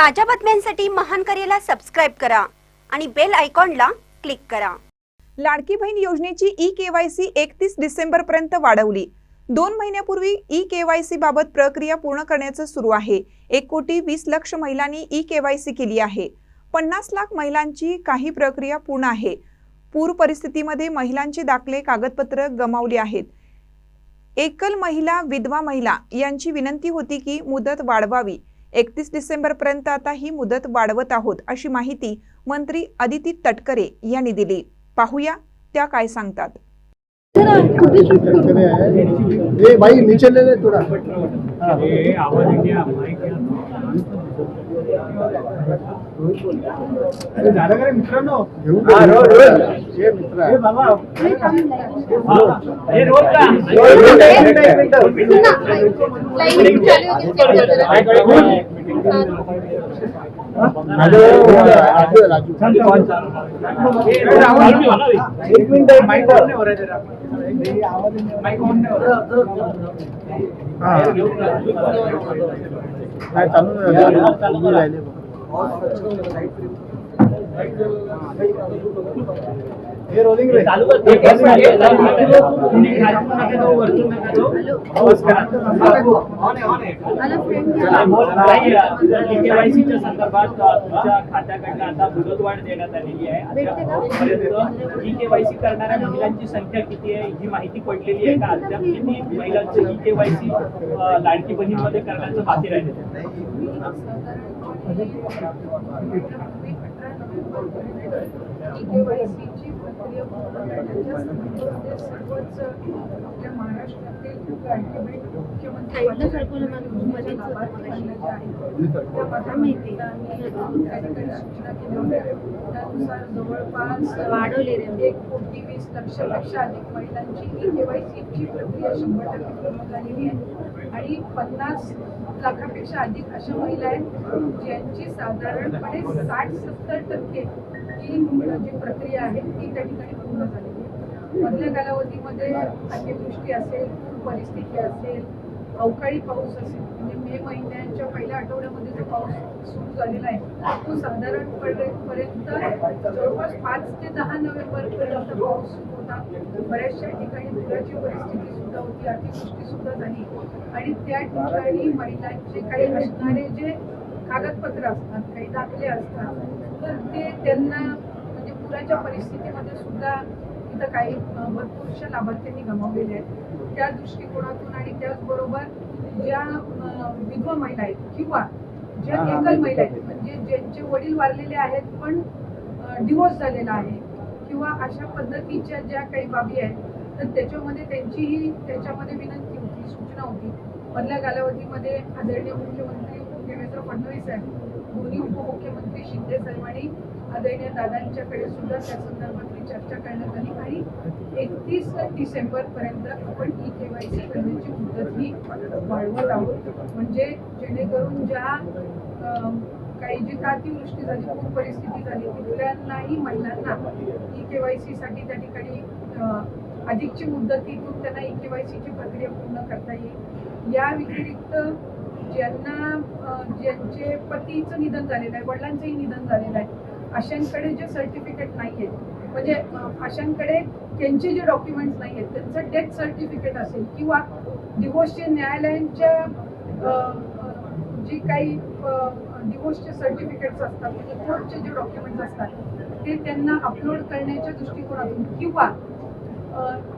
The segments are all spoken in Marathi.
ताज्या बातम्यांसाठी महान करेला सबस्क्राईब करा आणि बेल आयकॉनला क्लिक करा. लाडकी बहीण योजनेची ई केवायसी एकतीस डिसेंबर पर्यंत वाढवली. दोन महिन्यापूर्वी ई केवायसी बाबत प्रक्रिया पूर्ण करण्याचं सुरू आहे. एक कोटी वीस लक्ष महिलांनी ई केवायसी केली आहे. पन्नास लाख महिलांची काही प्रक्रिया पूर्ण आहे. पूर परिस्थितीमध्ये महिलांचे दाखले कागदपत्र गमावली आहेत. एकल महिला विधवा महिला यांची विनंती होती की मुदत वाढवावी. एकतीस डिसेंबर पर्यंत आता ही मुदत वाढवत आहोत अशी माहिती मंत्री अदिती तटकरे यांनी दिली. पाहूया त्या काय सांगतात. थोड़ा. ये आवाज इंडिया माइक अरे झालं का रे मित्रांनो हा रोल रोल ये मित्र आहे. बाबा हे रोल का रोल, रोल, एक मिनिट, एक मिनिट. हॅलो राजू राजू एक मिनिट माइक ऑन नाही हो रहा है तेरा माइक ऑन नाही हो रहा हा काय चालू नाही उभी राहिले बघ. हे रोलिंग रे चालू कर एक च्या संदर्भात तुमच्या खात्याकडनं आता मुदतवाढ देण्यात आलेली आहे आतापर्यंत ई केवायसी करणाऱ्या महिलांची संख्या किती आहे ही माहिती पडलेली आहे का अद्याप किती महिलांची ई केवायसी लाडकी बहीणमध्ये करण्याचं बाकी राहिलेलं आहे सूचना त्यानुसार जवळपास वाढवले एक कोटी वीस लक्षापेक्षा अधिक महिलांची ई केवायसीची प्रक्रिया शंभर टक्के पूर्ण झालेली आहे. आणि पन्नास लाखापेक्षा अधिक अशा महिला आहेत ज्यांची साधारणपणे साठ सत्तर टक्के ही जी प्रक्रिया आहे ती त्या ठिकाणी पूर्ण झालेली आहे. मधल्या कालावधीमध्ये अतिवृष्टी असेल परिस्थिती असेल अवकाळी पाऊस असेल म्हणजे मे महिन्याच्या पहिल्या आठवड्यामध्ये जो पाऊस सुरू झालेला आहे तो साधारणपणे पर्यंत जवळपास पाच ते दहा नोव्हेंबर पर्यंत पाऊस होता. बऱ्याचशा ठिकाणी पुराची परिस्थिती सुद्धा होती अतिवृष्टी सुद्धा झाली. आणि त्या ठिकाणी महिलांचे काही असणारे जे कागदपत्र असतात काही दाखले असतात तर ते त्यांना म्हणजे पुराच्या परिस्थितीमध्ये सुद्धा इथं काही भरपूरशा लाभार्थ्यांनी गमावलेले आहेत. त्या दृष्टिकोनातून आणि त्याचबरोबर ज्या विधवा महिला आहेत किंवा ज्या एकल महिला आहेत म्हणजे ज्यांचे वडील वारलेले आहेत पण डिवोर्स झालेला आहे किंवा अशा पद्धतीच्या ज्या काही बाबी आहेत तर त्याच्यामध्ये त्यांचीही त्याच्यामध्ये विनंती होती सूचना होती. मधल्या कालावधीमध्ये आदरणीय मुख्यमंत्री देवेंद्र फडणवीस साहेब दोन्ही उपमुख्यमंत्री शिंदे साहेब आणि आदरणीय दादांच्याकडे सुद्धा त्या संदर्भातली चर्चा करण्यात आली आणि एकतीस डिसेंबर पर्यंत आपण ई केवायसी करण्याची मुदत ही वाढवत आहोत. म्हणजे जेणेकरून ज्या अं, काही जी अतिवृष्टी झाली खूप परिस्थिती झाली तिथल्यांनाही महिलांना ई केवायसी साठी त्या ठिकाणी अं, अधिकची मुदतीतून त्यांना ई केवायसीची प्रक्रिया पूर्ण करता येईल. या व्यतिरिक्त ज्यांना ज्यांचे पतीचं निधन झालेलं आहे वडिलांचंही निधन झालेलं आहे अशांकडे जे सर्टिफिकेट नाही आहेत म्हणजे अं, अशांकडे त्यांचे जे डॉक्युमेंट्स नाही आहेत त्यांचं डेथ सर्टिफिकेट असेल किंवा डिवोर्सचे न्यायालयांच्या जी काही डिवोर्सचे सर्टिफिकेट्स असतात म्हणजे कोर्टचे जे डॉक्युमेंट्स असतात ते त्यांना अपलोड करण्याच्या दृष्टिकोनातून किंवा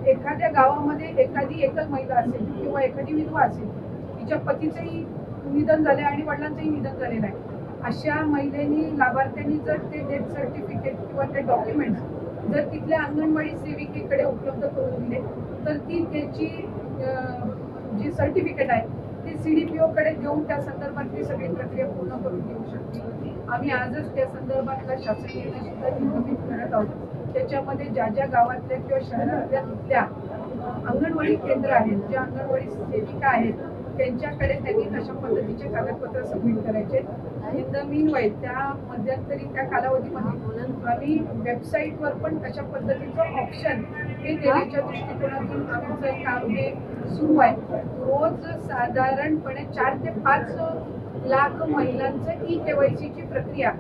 एखाद्या गावामध्ये एखादी एकल महिला असेल किंवा एखादी विधवा असेल तिच्या पतीचंही निधन झालं आणि वडिलांचंही निधन झालेलं आहे. अशा महिलेनी लाभार्थ्यांनी जर ते डेथ सर्टिफिकेट किंवा ते डॉक्युमेंट्स जर तिथल्या अंगणवाडी सेविकेकडे उपलब्ध करून दिले तर ती त्याची जी सर्टिफिकेट आहे ती सी डी पी ओकडे देऊन त्या संदर्भातली सगळी प्रक्रिया पूर्ण करून देऊ शकते. आम्ही आजच त्या संदर्भातला शासकीय सुद्धा नियमित करत आहोत. त्याच्यामध्ये ज्या ज्या गावातल्या किंवा शहरातल्या तिथल्या अंगणवाडी केंद्र आहेत ज्या अंगणवाडी सेविका आहेत त्यांच्याकडे त्यांनी अशा पद्धतीचे कागदपत्र सबमिट करायचे. इन द मीन वाईट त्या मध्यंतरी त्या कालावधीमध्ये आम्ही वेबसाईटवर पण अशा पद्धतीचं ऑप्शन हे देण्याच्या दृष्टिकोनातून आमचं काम हे सुरू आहे. रोज साधारणपणे चार ते पाच लाख महिलांचं ई केवायसीची प्रक्रिया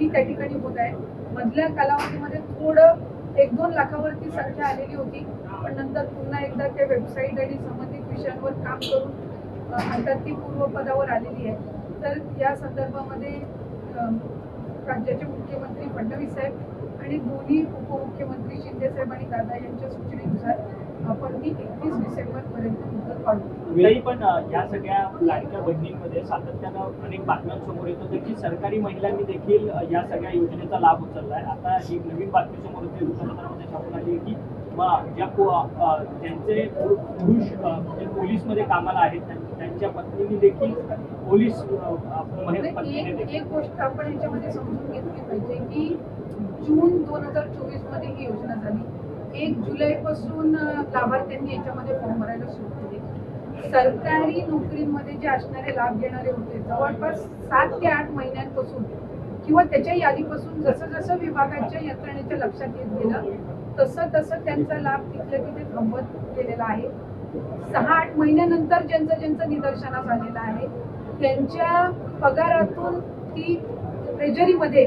ही त्या ठिकाणी होत आहे. मधल्या कालावधीमध्ये थोडं एक दोन लाखावरती संख्या आलेली होती. पण नंतर पुन्हा एकदा त्या वेबसाईट आणि संबंधित विषयांवर काम करून अ, आता ती पूर्वपदावर आलेली आहे. तर या संदर्भामध्ये राज्याचे मुख्यमंत्री फडणवीस साहेब आणि दोन्ही उपमुख्यमंत्री शिंदे साहेब आणि दादा यांच्या सूचनेनुसार आपण ती एकतीस डिसेंबर पर्यंत मुदत वाढवू पण या सगळ्या लाडक्या बहिणींमध्ये सातत्यानं अनेक बातम्यांसमोर येत. होतं की सरकारी महिलांनी देखील या सगळ्या योजनेचा लाभ उचललाय. आता ही नवीन बातमी समोर येते. वृत्तपत्रामध्ये छापून आली की म- ज्या पुरु- पुरुष म्हणजे पोलीसमध्ये कामाला आहेत त्यां- त्यांच्या पत्नीने देखील पोलीस अ, अ, महि- पत्नीने एक देखील एक गोष्ट आपण याच्यामध्ये समजून घेतली पाहिजे की जून दोन हजार चोवीसमध्ये ही योजना झाली. एक जुलै पासून लाभार्थ्यांनी याच्यामध्ये फॉर्म भरायला सुरू केले. सरकारी नोकरीमध्ये जे असणारे लाभ घेणारे होते जवळपास सात ते आठ महिन्यांपासून किंवा त्याच्याही आधीपासून जसं जसं विभागाच्या यंत्रणेच्या लक्षात येत गेलं तसं तसं त्यांचा लाभ तिथल्या तिथे थांबत गेलेला आहे. सहा आठ महिन्यानंतर ज्यांचं ज्यांचं निदर्शनास आलेलं आहे त्यांच्या पगारातून ती ट्रेजरीमध्ये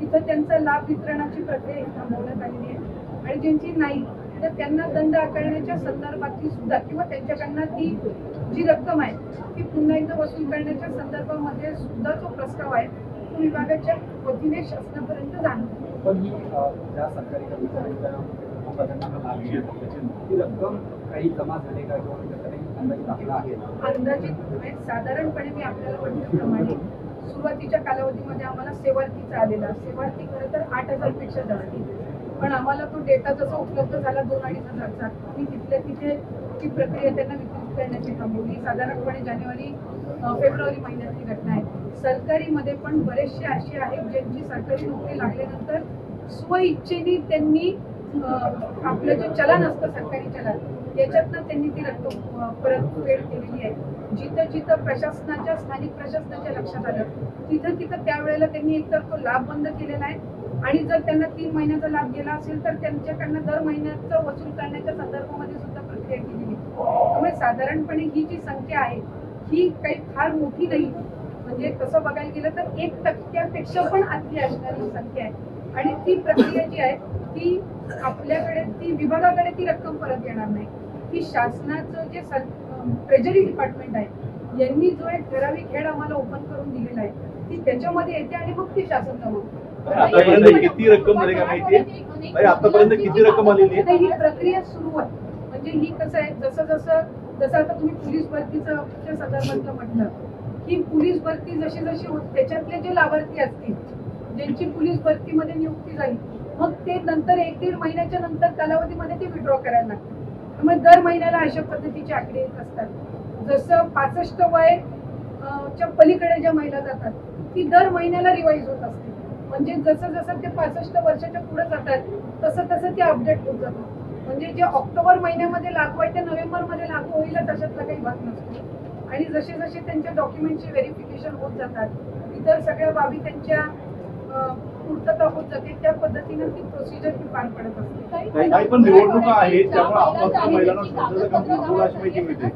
तिथं त्यांचा लाभ वितरणाची प्रक्रिया थांबवण्यात आलेली आहे. आणि ज्यांची नाही तर त्यांना दंड आकारण्याच्या संदर्भातली सुद्धा किंवा त्यांच्याकडनं ती जी रक्कम आहे ती पुन्हा एकदा वसूल करण्याच्या संदर्भामध्ये सुद्धा जो प्रस्ताव आहे तो विभागाच्या वतीने शासनापर्यंत जाणार. पण ही अ, ज्या सरकारी कर्मचाऱ्यांच्या कुटुंबात्यांना लाभ मिळतो त्याची ती रक्कम काही जमा झाली का किंवा त्याचा काही अंदाज दाखला आहे? अंदाजित साधारणपणे मी आपल्याला म्हटल्याप्रमाणे सुरुवातीच्या कालावधीमध्ये आम्हाला सेवार्थीचा आलेला सेवार्थी खरं तर आठ हजारपेक्षा जास्ती पण आम्हाला तो डेटा जसा उपलब्ध झाला दोन अडीच हजारचा मी तिथल्या तिथे ती प्रक्रिया त्यांना वितरित करण्याची थांबवली. साधारणपणे जानेवारी फेब्रुवारी महिन्यातली घटना आहे. सरकारीमध्ये पण बरेचसे असे आहेत ज्यांची सरकारी नोकरी लागल्यानंतर स्वइच्छेने त्यांनी आपलं जे चलन असतं सरकारी चलन याच्यातनं त्यांनी ती रक्कम परतफेड केलेली आहे. जिथं जिथं प्रशासनाच्या स्थानिक प्रशासनाच्या लक्षात आलं तिथं तिथं त्यावेळेला त्यांनी एकतर तो लाभ बंद केलेला आहे आणि जर त्यांना तीन महिन्याचा लाभ गेला असेल तर त्यांच्याकडनं दर महिन्याचं वसूल करण्याच्या संदर्भामध्ये सुद्धा प्रक्रिया केलेली आहे. त्यामुळे साधारणपणे ही जी संख्या आहे ही काही फार मोठी नाही. म्हणजे तसं बघायला गेलं तर एक टक्क्यापेक्षा पण आतली असणारी संख्या आहे. आणि ती प्रक्रिया जी आहे ती आपल्याकडे ती विभागाकडे ती रक्कम परत येणार नाही. ती शासनाचं जे ट्रेजरी डिपार्टमेंट आहे यांनी जो एक ठराविक हेड आम्हाला ओपन करून दिलेला आहे ती त्याच्यामध्ये येते आणि मग ती शासन जमा आतापर्यंत किती रक्कम का आतापर्यंत किती रक्कम आलेली आहे? ही प्रक्रिया सुरू आहे. म्हणजे ही कसं आहे जसं जसं जसं आता तुम्ही पोलीस भरतीचं संदर्भातलं म्हटलं की पोलीस भरती जशी जशी होत त्याच्यातले जे लाभार्थी असतील ज्यांची पोलीस भरतीमध्ये नियुक्ती झाली मग ते नंतर एक दीड महिन्याच्या नंतर कालावधीमध्ये ते विड्रॉ करायला लागतात त्यामुळे दर महिन्याला अशा पद्धतीचे आकडे येत असतात. जसं पासष्ट वय च्या पलीकडे ज्या महिला जातात ती दर महिन्याला रिवाईज होत असते. म्हणजे जसं जसं ते पासष्ट वर्षाच्या पुढे जातात तसं तसं ते अपडेट होत जातं. म्हणजे जे ऑक्टोबर महिन्यामध्ये लागू आहे ते नोव्हेंबरमध्ये लागू होईलच अशातला काही भाग नसतो. आणि जसे जसे त्यांच्या डॉक्युमेंटचे व्हेरिफिकेशन होत जातात इतर सगळ्या बाबी त्यांच्या पूर्तता होत जाते त्या पद्धतीनं ती प्रोसिजर ही पार पडत असते. काही काही पण निवडणुका आहेत त्यामुळे आपण महिलांना स्वतंत्र काम थांबवलं अशी माहिती मिळते.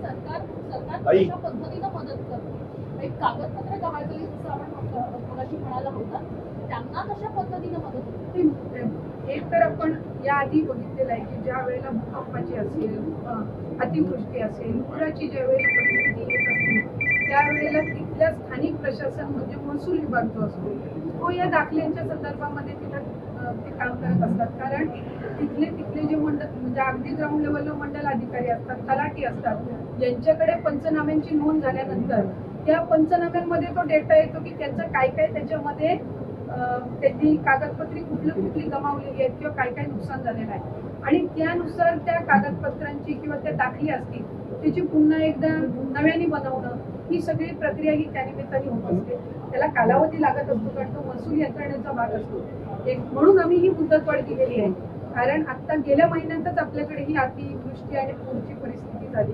आई. पद्धतीनं मदत करतो. एक कागदपत्र जसं आपण म्हणाला होता त्यांना कशा पद्धतीनं मदत होते? एक तर आपण या आधी बघितलेलं आहे की ज्या वेळेला भूकंपाची असेल अतिवृष्टी असेल पुराची ज्या वेळेला परिस्थिती त्यावेळेला तिथल्या स्थानिक प्रशासन म्हणजे महसूल विभाग जो असतो तो या दाखल्यांच्या संदर्भामध्ये तिथं ते काम करत असतात. कारण तिथले तिथले जे मंडळ म्हणजे अगदी ग्राउंड लेवलला मंडल अधिकारी असतात तलाठी असतात यांच्याकडे पंचनाम्यांची नोंद झाल्यानंतर त्या पंचनाम्यांमध्ये तो डेटा येतो की त्यांचं काय काय त्याच्यामध्ये त्यांनी कागदपत्रे कुठली कुठली गमावलेली आहेत किंवा काय काय नुकसान झालेलं आहे. आणि त्यानुसार त्या कागदपत्रांची किंवा त्या दाखली असतील त्याची पुन्हा एकदा नव्याने बनवणं ही सगळी प्रक्रिया ही त्यानिमित्ताने होत असते. त्याला कालावधी लागत असतो कारण तो महसूल यंत्रणेचा भाग असतो. एक म्हणून आम्ही ही मुदतवाढ दिलेली आहे. कारण आता गेल्या महिन्यातच आपल्याकडे ही अतिवृष्टी आणि पूरची परिस्थिती झाली.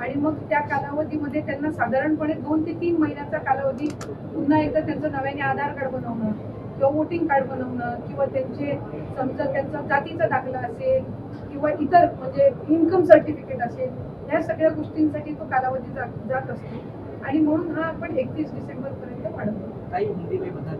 आणि मग त्या कालावधीमध्ये त्यांना साधारणपणे दोन ते तीन महिन्याचा कालावधी पुन्हा एकदा त्यांचं नव्याने आधार कार्ड बनवणं किंवा वोटिंग कार्ड बनवणं किंवा त्यांचे समजा त्यांचा जातीचा दाखला असेल किंवा इतर म्हणजे इन्कम सर्टिफिकेट असेल या सगळ्या गोष्टींसाठी तो कालावधी जात जात असतो. आणि म्हणून हा आपण एकतीस डिसेंबर पर्यंत वाढवतो. काही हिंदी में बता